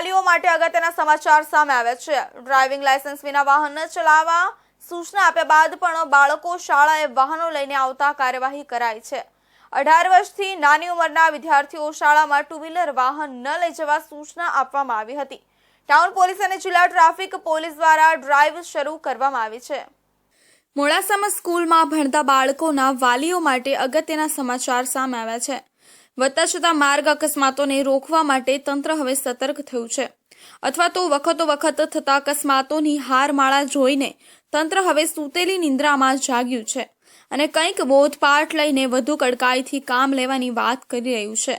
વાલીઓ માટે અગત્યના સમાચાર સામે આવ્યા છે. ડ્રાઇવિંગ લાયસન્સ વિના વાહન ન ચલાવવા સૂચના આપ્યા બાદ પણ બાળકો શાળાએ વાહનો લઈને આવતા કાર્યવાહી કરાઈ છે. અઢાર વર્ષથી નાની ઉંમરના વિદ્યાર્થીઓ શાળામાં ટુ વ્હીલર વાહન ન લઈ જવા સૂચના આપવામાં આવી હતી. ટાઉન પોલીસ અને જિલ્લા ટ્રાફિક પોલીસ દ્વારા ડ્રાઈવ શરૂ કરવામાં આવી છે. મોડાસામાં સ્કૂલમાં ભણતા બાળકોના વાલીઓ માટે અગત્યના સમાચાર સામે આવ્યા છે. વધતા જતા માર્ગ અકસ્માતોને રોકવા માટે તંત્ર હવે સતર્ક થયું છે. અથવા તો વખતો વખત થતા અકસ્માતોની હારમાળા જોઈને તંત્ર હવે સૂતેલી નિંદ્રામાં જાગ્યું છે અને કંઈક બોધપાઠ લઈને વધુ કડકાઈથી કામ લેવાની વાત કરી રહ્યું છે.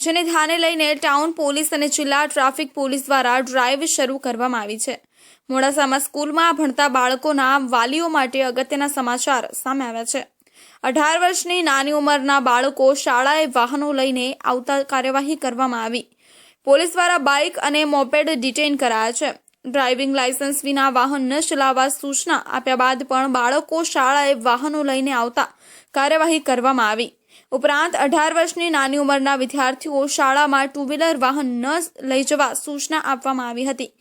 જેને ધ્યાને લઈને ટાઉન પોલીસ અને જિલ્લા ટ્રાફિક પોલીસ દ્વારા ડ્રાઈવ શરૂ કરવામાં આવી છે. મોડાસામાં સ્કૂલમાં ભણતા બાળકોના વાલીઓ માટે અગત્યના સમાચાર સામે આવ્યા છે. અઢાર વર્ષની નાની ઉંમરના બાળકો શાળાએ વાહનો લઈને આવતા કાર્યવાહી કરવામાં આવી. પોલીસ દ્વારા બાઇક અને મોપેડ ડિટેઇન કરાયા છે. ડ્રાઇવિંગ લાયસન્સ વિના વાહન ન ચલાવવા સૂચના આપ્યા બાદ પણ બાળકો શાળાએ વાહનો લઈને આવતા કાર્યવાહી કરવામાં આવી. ઉપરાંત અઢાર વર્ષની નાની ઉંમરના વિદ્યાર્થીઓ શાળામાં ટુ વ્હીલર વાહન ન લઈ જવા સૂચના આપવામાં આવી હતી.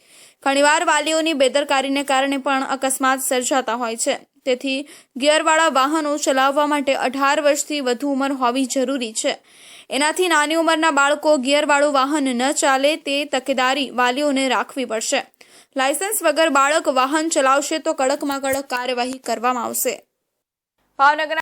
ઘણીવાર વાલીઓની બેદરકારીને કારણે પણ અકસ્માત સર્જાતા હોય છે. તેથી ગિયરવાળા વાહનો ચલાવવા માટે અઢાર વર્ષથી વધુ ઉંમર હોવી જરૂરી છે. એનાથી નાની ઉંમરના બાળકો ગિયરવાળું વાહન ન ચાલે તે તકેદારી વાલીઓને રાખવી પડશે. લાયસન્સ વગર બાળક વાહન ચલાવશે તો કડકમાં કડક કાર્યવાહી કરવામાં આવશે. ભાવનગર